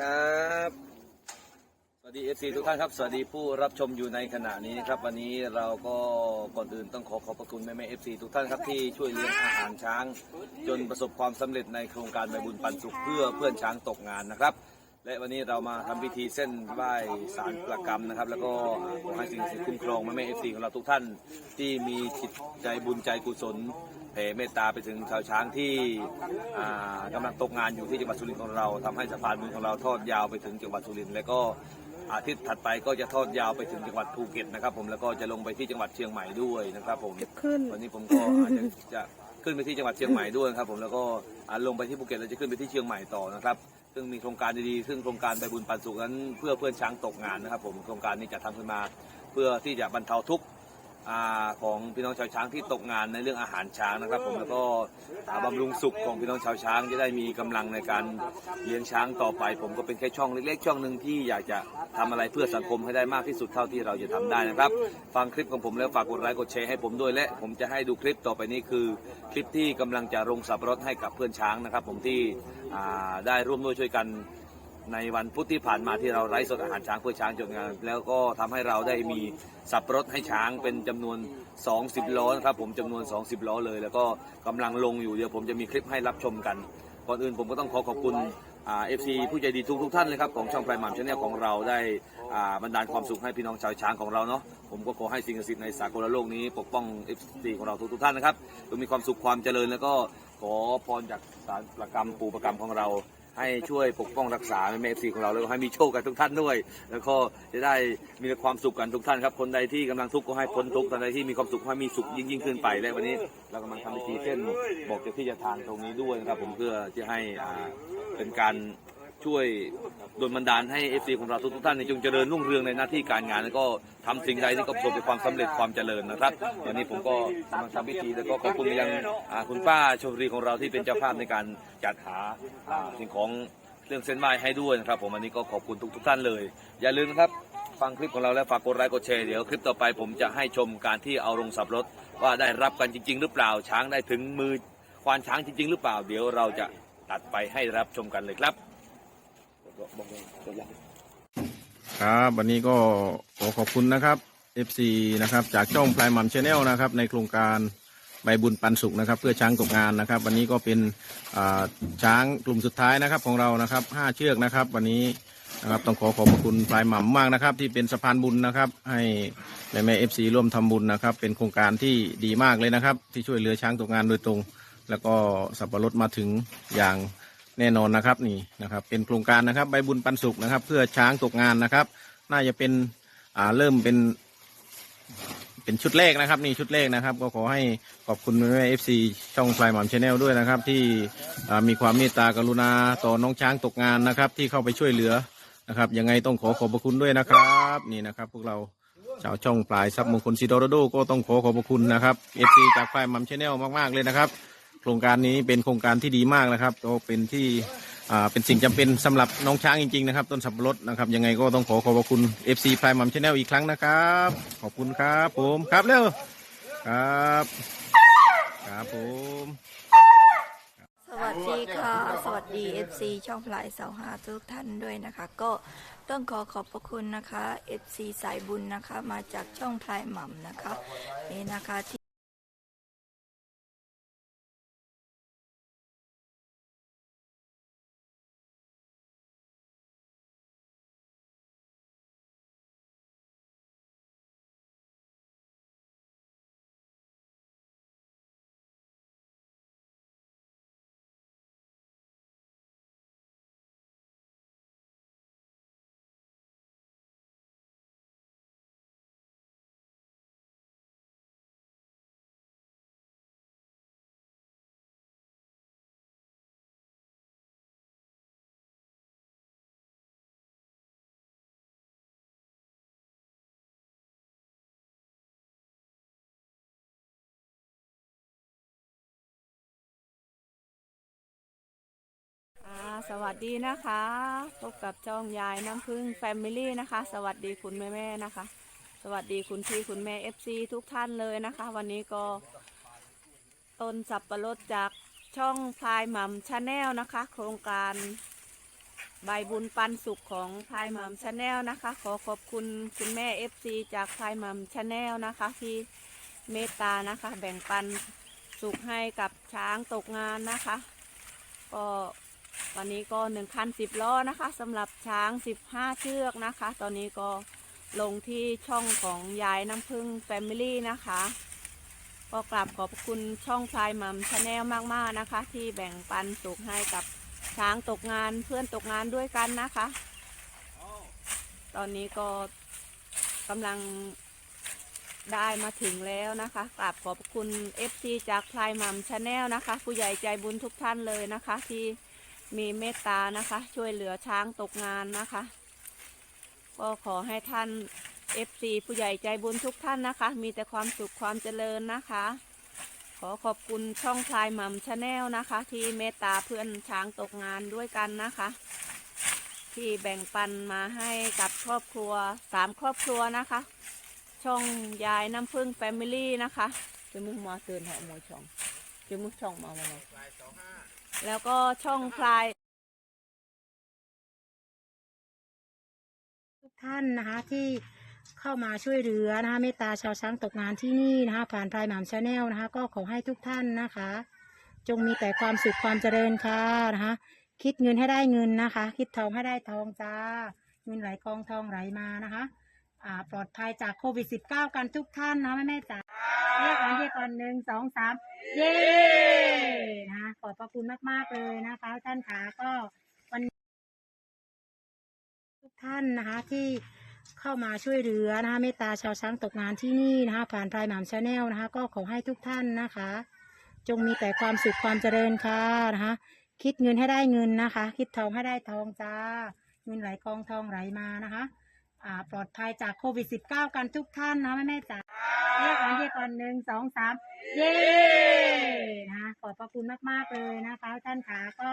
ครับ สวัสดีเอฟซีทุกท่านครับ สวัสดีผู้รับชมอยู่ในขณะนี้นะครับ วันนี้เราก็ก่อนอื่นต้องขอขอบพระคุณแม่แม่เอฟซีทุกท่านครับที่ช่วยเลี้ยงอาหารช้าง จนประสบความสำเร็จในโครงการใบบุญปันสุขเพื่อเพื่อนช้างตกงานนะครับ และวันนี้เรามาทำพิธีเส้นไหว้สารประกรรมนะครับ แล้วก็ขอให้สิ่งศักดิ์สิทธิ์คุ้มครองแม่แม่เอฟซีของเราทุกท่านที่มีจิตใจบุญใจกุศลแผ่เมตตาไปถึงชาวช้างที่อ่ากำลังตกงานอยู่ที่จังหวัดสุรินทร์ของเราทำให้สะพานบุญของเราทอดยาวไปถึงจังหวัดสุรินทร์และก็อาทิตย์ถัดไปก็จะทอดยาวไปถึงจังหวัดภูเก็ตนะครับ ผมแล้วก็จะลงไปที่จังหวัดเชียงใหม่ด้วยนะครับ ผมขึ้นวันนี้ผมก็อาจจะจะขึ้นไปที่จังหวัดเชียงใหม่ด้วยนะครับ ผมแล้วก็อ่าลงไปที่ภูเก็ตแล้วจะขึ้นไปที่เชียงใหม่ต่อนะครับ ซึ่งมีโครงการดีๆ ซึ่งโครงการใบบุญปันสุขนั้นเพื่อเพื่อนช้างตกงานนะครับผม โครงการนี้จะทำขึ้นมา เพื่อที่จะบรรเทาทุกข์ ของพี่น้องชาวช้างที่ตกงานในเรื่องอาหารช้างนะครับ ผมแล้วก็อ่าบำรุงสุขของพี่น้องชาวช้างจะได้มีกำลังในการเลี้ยงช้างต่อไป ผมก็เป็นแค่ช่องเล็กๆ ช่องหนึ่งที่อยากจะทำอะไรเพื่อสังคมให้ได้มากที่สุดเท่าที่เราจะทำได้นะครับ ฟังคลิปของผมแล้วฝากกดไลค์กดแชร์ให้ผมด้วยและ ผมจะให้ดูคลิปต่อไปนี้คือ คลิปที่กำลังจะลงสับปะรดให้กับเพื่อนช้างนะครับ ผมที่อ่าได้ร่วมด้วยช่วยกัน ในวันพุธที่ผ่านมาที่เราไร้สดอาหารช้างเพื่อช้างจดงาน แล้วก็ทำให้เราได้มีสับปะรดให้ช้างเป็นจำนวน 20 ล้อนะครับผมจำนวน 20 ล้อเลย แล้วก็กำลังลงอยู่เดี๋ยวผมจะมีคลิปให้รับชมกันก่อนอื่นผมก็ต้องขอขอบคุณเอฟซีผู้ใจดีทุกทุกท่านเลยครับของช่องไพรมัมชาแนลของเราได้บรรดาลความสุขให้พี่น้องชาวช้างของเราเนาะผมก็ขอให้สิ่งศักดิ์สิทธิ์ในสากลโลกนี้ปกป้องเอฟซีของเราทุกทุกท่านนะครับจงมีความสุขความเจริญแล้วก็ขอพรจากสารประกรรมปู่ประกรรมของเรา ให้ช่วยปกป้องรักษาแม่เอฟซีของเราแล้วก็ให้มีโชคกันทุกท่านด้วย แล้วก็จะได้มีความสุขกันทุกท่านครับ คนใดที่กำลังทุกข์ก็ให้พ้นทุกข์คนใดที่มีความสุขให้มีสุขยิ่งยิ่งขึ้นไปและวันนี้ เรากำลังทำพิธีเส้นบอกเจ้าที่เจะทางตรงนี้ด้วยนะครับผมเพื่อจะให้อ่าเป็นการ ช่วยดลบันดาลให้เอฟซีของเราทุกท่านในจงเจริญรุ่งเรืองในหน้าที่การงาน แล้วก็ทำสิ่งใดที่ก็ประสบความสำเร็จความเจริญนะครับ วันนี้ผมก็กำลังทำพิธีแล้วก็ขอบคุณยังคุณป้าชมรีของเราที่เป็นเจ้าภาพในการจัดหาสิ่งของเรื่องเส้นไหว้ให้ด้วยนะครับ ผมอันนี้ก็ขอบคุณทุกทุกท่านเลย อย่าลืมนะครับฟังคลิปของเราแล้วฝากกดไลค์กดแชร์เดี๋ยวคลิปต่อไปผมจะให้ชมการที่เอาลงสับรถว่าได้รับกันจริง ๆ หรือเปล่าช้างได้ถึงมือควานช้างจริง ๆ หรือเปล่า เดี๋ยวเราจะตัดไปให้รับชมกันเลยครับ ครับวันนี้ก็ขอขอบคุณนะครับ FC นะครับ จากช่องพลายมัมชาแนลนะครับ ในโครงการใบบุญปันสุขนะครับ เพื่อช้างตกงานนะครับ วันนี้ก็เป็นช้างกลุ่มสุดท้ายนะครับของเรานะครับห้าเชือกนะครับ วันนี้นะครับต้องขอขอบคุณพลายหม่ำมากนะครับ ที่เป็นสะพานบุญนะครับ ให้แม่แม่เอฟซีร่วมทำบุญนะครับ เป็นโครงการที่ดีมากเลยนะครับ ที่ช่วยเหลือช้างตกงานโดยตรง แล้วก็สับปะรดมาถึงอย่าง แน่นอนนะครับนี่นะครับ เป็นโครงการนะครับใบบุญปันสุขนะครับ เพื่อช้างตกงานนะครับ น่าจะเป็นอ่าเริ่มเป็น เป็นชุดแรกนะครับ นี่ชุดแรกนะครับ ก็ขอให้ขอบคุณแม่เอฟซีช่องฟลายหม่ำชาแนลด้วยนะครับ ที่อ่ามีความเมตตากรุณาต่อน้องช้างตกงานนะครับ ที่เข้าไปช่วยเหลือนะครับ ยังไงต้องขอขอบพระคุณด้วยนะครับ นี่นะครับ พวกเราชาวช่องปลายซับมงคลซีโดโรโดก็ต้องขอขอบพระคุณนะครับเอฟซีจากฟลายหม่ำชาแนลมากๆเลยนะครับ โครงการนี้เป็นโครงการที่ดีมากนะครับก็เป็นที่อ่าเป็นสิ่งจำเป็นสำหรับน้องช้างจริงๆนะครับ ต้นสับปะรดนะครับ ยังไงก็ต้องขอขอบพระคุณ FC พายมัมชาแนลอีกครั้งนะครับ ขอบคุณครับผมครับเร็วครับ ครับผม สวัสดีค่ะ สวัสดี FC ช่องพลายเสาหาทุกท่านด้วยนะคะ ก็ต้องขอขอบพระคุณนะคะ FC สายบุญนะคะ มาจากช่องพลายหม่ำนะคะ นี่นะคะที่ ค่ะสวัสดีนะคะ พบกับจ้องยายน้ำพึ่งแฟมิลี่นะคะ สวัสดีคุณแม่แม่ๆนะคะ สวัสดีคุณพี่คุณแม่เอฟซีทุกท่านเลยนะคะ วันนี้ก็ต้นสับปะรดจากช่องพายหม่ำชาแนลนะคะ โครงการใบบุญปันสุขของพายมัมชาแนลนะคะ ขอขอบคุณคุณแม่ FC จากพายมัมชาแนลนะคะ ที่เมตตานะคะ แบ่งปันสุขให้กับช้างตกงานนะคะ ก็ วันนี้ก็หนึ่งคันสิบล้อนะคะสำหรับช้างสิบห้าเชือกนะคะ ตอนนี้ก็ลงที่ช่องของยายน้ำพึ่งแฟมิลี่นะคะ ก็กราบขอบคุณช่องพลายมัมชาแนลมากๆนะคะ ที่แบ่งปันสุขให้กับช้างตกงานเพื่อนตกงานด้วยกันนะคะ ตอนนี้ก็กำลังได้มาถึงแล้วนะคะกราบขอบคุณ FC จากพลายมัมชาแนลนะคะ ผู้ใหญ่ใจบุญทุกท่านเลยนะคะที่ มีเมตตานะคะ ช่วยเหลือช้างตกงานนะคะ ก็ขอให้ท่าน FC ผู้ใหญ่ใจบุญทุกท่านนะคะ มีแต่ความสุขความเจริญนะคะ ขอขอบคุณช่องพลายมัมชาแนลนะคะ ที่เมตตาเพื่อนช้างตกงานด้วยกันนะคะ ที่แบ่งปันมาให้กับครอบครัวสามครอบครัวนะคะ ช่องยายน้ำพึ่งแฟมิลี่นะคะจะมึงมาเตือนหอมวยช่องจะมึงช่องมามามา แล้วก็ช่องพลายทุกท่านนะคะที่เข้ามาช่วยเหลือนะคะเมตตาชาวช้างตกงานที่นี่นะคะ ผ่านพรายหมามชาแนลนะคะ ก็ขอให้ทุกท่านนะคะ จงมีแต่ความสุขความเจริญค่ะนะคะ คิดเงินให้ได้เงินนะคะ คิดทองให้ได้ทองจ้า เงินไหลกองทองไหลมานะคะ อ่าปลอดภัยจากโควิด -19 กันทุกท่านนะแม่แม่ๆจ๋าเรียกกันเรียกก่อนหนึ่งสองสามเย้นะขอบพระคุณมาก ๆ เลยนะคะ ท่านขาก็วันทุกท่านนะคะที่เข้ามาช่วยเหลือนะคะเมตตาชาวช้างตกงานที่นี่นะคะ ผ่านพรายหมามชาแนลนะคะ ก็ขอให้ทุกท่านนะคะ จงมีแต่ความสุขความเจริญค่ะนะคะ คิดเงินให้ได้เงินนะคะ คิดทองให้ได้ทองจ้า เงินไหลกองทองไหลมานะคะ อ่าปลอดภัยจากโควิด -19 กันทุกท่านนะแม่แม่ๆจ๋าเรียกกันเรียกก่อนหนึ่งสองสามเย้นะขอบพระคุณมาก ๆ เลยนะคะท่านขาก็